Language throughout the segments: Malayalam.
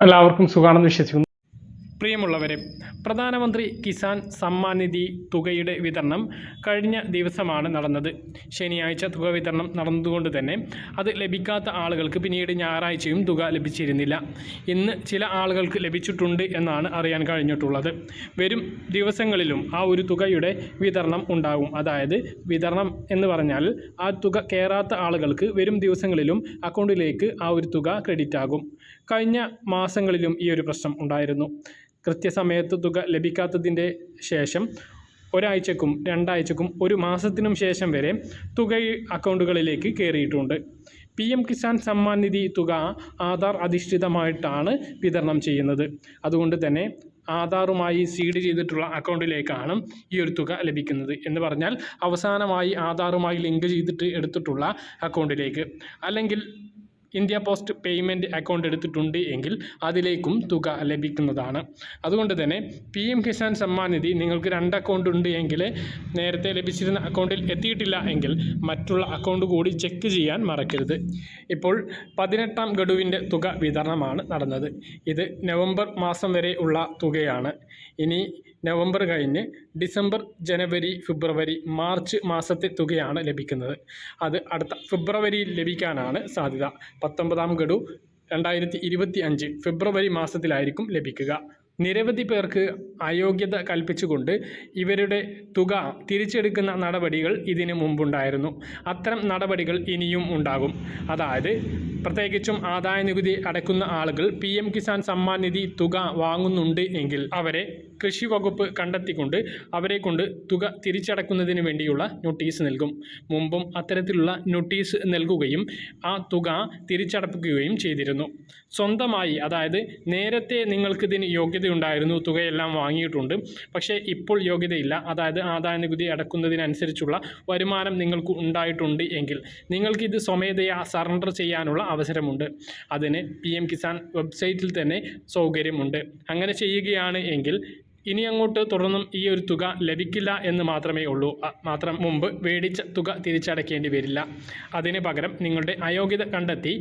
എല്ലാവർക്കും സുഖാണെന്ന് വിശ്വസിക്കുന്നു. പ്രിയമുള്ളവരെ പ്രധാനമന്ത്രി കിസാൻ സമ്മാൻ നിധി തുകയുടെ വിതരണം കഴിഞ്ഞ ദിവസമാണ് നടന്നത്. ശനിയാഴ്ച തുക വിതരണം നടന്നതുകൊണ്ട് തന്നെ അത് ലഭിക്കാത്ത ആളുകൾക്ക് പിന്നീട് ഞായറാഴ്ചയും തുക ലഭിച്ചിരുന്നില്ല. ഇന്ന് ചില ആളുകൾക്ക് ലഭിച്ചിട്ടുണ്ട് എന്നാണ് അറിയാൻ കഴിഞ്ഞിട്ടുള്ളത്. വരും ദിവസങ്ങളിലും ആ ഒരു തുകയുടെ വിതരണം ഉണ്ടാകും അതായത് വിതരണം എന്ന് പറഞ്ഞാൽ ആ തുക കയറാത്ത ആളുകൾക്ക് വരും ദിവസങ്ങളിലും അക്കൗണ്ടിലേക്ക് ആ ഒരു തുക ക്രെഡിറ്റ് ആകും കഴിഞ്ഞ മാസങ്ങളിലും ഈ ഒരു പ്രശ്നം ഉണ്ടായിരുന്നു. കൃത്യസമയത്ത് തുക ലഭിക്കാത്തതിന്റെ ശേഷം ഒരാഴ്ചക്കും രണ്ടാഴ്ചക്കും ഒരു മാസത്തിനും ശേഷം വരെ തുക അക്കൗണ്ടുകളിലേക്ക് കയറിയിട്ടുണ്ട്. പി എം കിസാൻ സമ്മാൻ നിധി തുക ആധാർ അധിഷ്ഠിതമായിട്ടാണ് വിതരണം ചെയ്യുന്നത്. അതുകൊണ്ട് തന്നെ ആധാറുമായി സീഡ് ചെയ്തിട്ടുള്ള അക്കൗണ്ടിലേക്കാണ് ഈ ഒരു തുക ലഭിക്കുന്നത് എന്ന് പറഞ്ഞാൽ അവസാനമായി ആധാറുമായി ലിങ്ക് ചെയ്തിട്ട് എടുത്തിട്ടുള്ള അക്കൗണ്ടിലേക്ക്. അല്ലെങ്കിൽ ഇന്ത്യ പോസ്റ്റ് പേയ്മെന്റ് അക്കൗണ്ട് എടുത്തിട്ടുണ്ട് എങ്കിൽ അതിലേക്കും തുക ലഭിക്കുന്നതാണ്. അതുകൊണ്ട് തന്നെ പി എം കിസാൻ സമ്മാൻ നിധി നിങ്ങൾക്ക് രണ്ട് അക്കൗണ്ട് ഉണ്ട് എങ്കിൽ നേരത്തെ ലഭിച്ചിരുന്ന അക്കൗണ്ടിൽ എത്തിയിട്ടില്ല എങ്കിൽ മറ്റുള്ള അക്കൗണ്ട് കൂടി ചെക്ക് ചെയ്യാൻ മറക്കരുത്. ഇപ്പോൾ പതിനെട്ടാം ഗഡുവിന്റെ തുക വിതരണമാണ് നടന്നത്. ഇത് നവംബർ മാസം വരെ ഉള്ള തുകയാണ്. ഇനി നവംബർ കഴിഞ്ഞ് ഡിസംബർ ജനുവരി ഫെബ്രുവരി മാർച്ച് മാസത്തെ തുകയാണ് ലഭിക്കുന്നത്. അത് അടുത്ത ഫെബ്രുവരിയിൽ ലഭിക്കാനാണ് സാധ്യത. പത്തൊമ്പതാം ഗഡു രണ്ടായിരത്തി ഇരുപത്തി അഞ്ച് ഫെബ്രുവരി മാസത്തിലായിരിക്കും ലഭിക്കുക. നിരവധി പേർക്ക് അയോഗ്യത കൽപ്പിച്ചുകൊണ്ട് ഇവരുടെ തുക തിരിച്ചെടുക്കുന്ന നടപടികൾ ഇതിനു മുമ്പുണ്ടായിരുന്നു. അത്തരം നടപടികൾ ഇനിയും ഉണ്ടാകും. അതായത് പ്രത്യേകിച്ചും ആദായ നികുതി അടയ്ക്കുന്ന ആളുകൾ പി എം കിസാൻ സമ്മാൻ നിധി തുക വാങ്ങുന്നുണ്ട് എങ്കിൽ അവരെ കൃഷി വകുപ്പ് കണ്ടെത്തിക്കൊണ്ട് അവരെ കൊണ്ട് തുക തിരിച്ചടക്കുന്നതിന് വേണ്ടിയുള്ള നോട്ടീസ് നൽകും. മുമ്പും അത്തരത്തിലുള്ള നോട്ടീസ് നൽകുകയും ആ തുക തിരിച്ചടപ്പിക്കുകയും ചെയ്തിരുന്നു. സ്വന്തമായി അതായത് നേരത്തെ നിങ്ങൾക്കിതിന് യോഗ്യതയുണ്ടായിരുന്നു തുകയെല്ലാം വാങ്ങിയിട്ടുണ്ട്. പക്ഷേ ഇപ്പോൾ യോഗ്യതയില്ല. അതായത് ആദായ നികുതി അടക്കുന്നതിനനുസരിച്ചുള്ള വരുമാനം നിങ്ങൾക്ക് ഉണ്ടായിട്ടുണ്ട് എങ്കിൽ നിങ്ങൾക്കിത് സ്വമേധയാ സറണ്ടർ ചെയ്യാനുള്ള അവസരമുണ്ട്. അതിന് പി എം കിസാൻ വെബ്സൈറ്റിൽ തന്നെ സൗകര്യമുണ്ട്. അങ്ങനെ ചെയ്യുകയാണ് എങ്കിൽ ഇനി അങ്ങോട്ട് തുടർന്നും ഈ ഒരു തുക ലഭിക്കില്ല എന്ന് മാത്രമേ ഉള്ളൂ. മാത്രം മുമ്പ് മേടിച്ച തുക തിരിച്ചടയ്ക്കേണ്ടി വരില്ല. അതിന് പകരം നിങ്ങളുടെ അയോഗ്യത കണ്ടെത്തി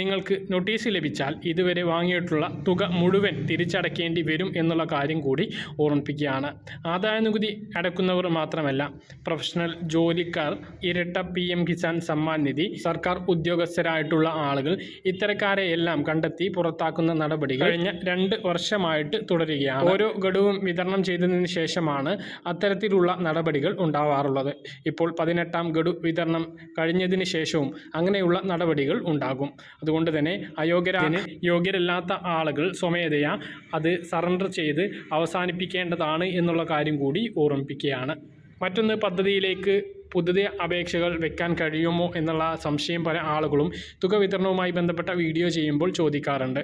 നിങ്ങൾക്ക് നോട്ടീസ് ലഭിച്ചാൽ ഇതുവരെ വാങ്ങിയിട്ടുള്ള തുക മുഴുവൻ തിരിച്ചടയ്ക്കേണ്ടി വരും എന്നുള്ള കാര്യം കൂടി ഓർമ്മിപ്പിക്കുകയാണ്. ആദായ നികുതി അടക്കുന്നവർ മാത്രമല്ല പ്രൊഫഷണൽ ജോലിക്കാർ ഇരട്ട പി എം കിസാൻ സമ്മാൻ നിധി സർക്കാർ ഉദ്യോഗസ്ഥരായിട്ടുള്ള ആളുകൾ ഇത്തരക്കാരെ എല്ലാം കണ്ടെത്തി പുറത്താക്കുന്ന നടപടി കഴിഞ്ഞ രണ്ട് വർഷമായിട്ട് തുടരുകയാണ്. ഓരോ ഗഡുവും വിതരണം ചെയ്തതിന് ശേഷമാണ് അത്തരത്തിലുള്ള നടപടികൾ ഉണ്ടാവാറുള്ളത്. ഇപ്പോൾ പതിനെട്ടാം ഗഡു വിതരണം കഴിഞ്ഞതിന് ശേഷവും അങ്ങനെയുള്ള നടപടികൾ ഉണ്ടാകും. അതുകൊണ്ട് തന്നെ അയോഗ്യരാന് യോഗ്യരല്ലാത്ത ആളുകൾ സ്വമേധയാ അത് സറണ്ടർ ചെയ്ത് അവസാനിപ്പിക്കേണ്ടതാണ് എന്നുള്ള കാര്യം കൂടി ഓർമ്മിപ്പിക്കുകയാണ്. മറ്റൊന്ന് പദ്ധതിയിലേക്ക് പുതിയ അപേക്ഷകൾ വെക്കാൻ കഴിയുമോ എന്നുള്ള സംശയം പല ആളുകളും തുക വിതരണവുമായി ബന്ധപ്പെട്ട വീഡിയോ ചെയ്യുമ്പോൾ ചോദിക്കാറുണ്ട്.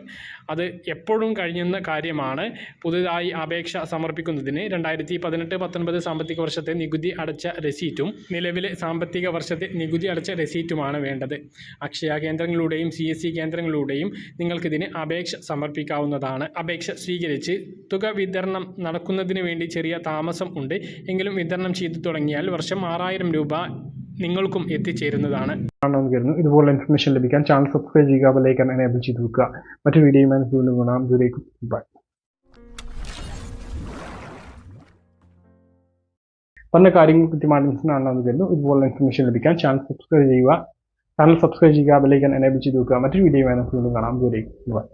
അത് എപ്പോഴും കഴിയുന്ന കാര്യമാണ്. പുതുതായി അപേക്ഷ സമർപ്പിക്കുന്നതിന് രണ്ടായിരത്തി പതിനെട്ട് പത്തൊൻപത് സാമ്പത്തിക വർഷത്തെ നികുതി അടച്ച രസീറ്റും നിലവിലെ സാമ്പത്തിക വർഷത്തെ നികുതി അടച്ച രസീറ്റുമാണ് വേണ്ടത്. അക്ഷയ കേന്ദ്രങ്ങളിലൂടെയും സി എസ് സി കേന്ദ്രങ്ങളിലൂടെയും നിങ്ങൾക്കിതിന് അപേക്ഷ സമർപ്പിക്കാവുന്നതാണ്. അപേക്ഷ സ്വീകരിച്ച് തുക വിതരണം നടക്കുന്നതിന് വേണ്ടി ചെറിയ താമസം ഉണ്ട്. എങ്കിലും വിതരണം ചെയ്തു തുടങ്ങിയാൽ വർഷം ആറായിരം രൂപ നിങ്ങൾക്കും എത്തിച്ചേരുന്നതാണ്. ആണെന്ന് കരുതുന്നു ഇതുപോലെ ഇൻഫർമേഷൻ ലഭിക്കാൻ ചാനൽ സബ്സ്ക്രൈബ് ചെയ്യുക ബെല്ലൈക്കൻ എനേബിൾ ചെയ്ത് വെക്കുക. മറ്റു വീഡിയോയുമായി കാണാം. ബൈ പറഞ്ഞ കാര്യങ്ങൾ കൃത്യമായി മനസ്സിലാണെന്ന് കരുതുന്നു. ഇതുപോലെ ഇൻഫർമേഷൻ ലഭിക്കാൻ ചാനൽ സബ്സ്ക്രൈബ് ചെയ്യുക ചാനൽ സബ്സ്ക്രൈബ് ചെയ്യുക ബെല്ലൈക്കൻ എനേബിൾ ചെയ്ത് വെക്കുക. മറ്റൊരു വീഡിയോ വേണം കാണാം. ദൂരേക്ക് ബൈ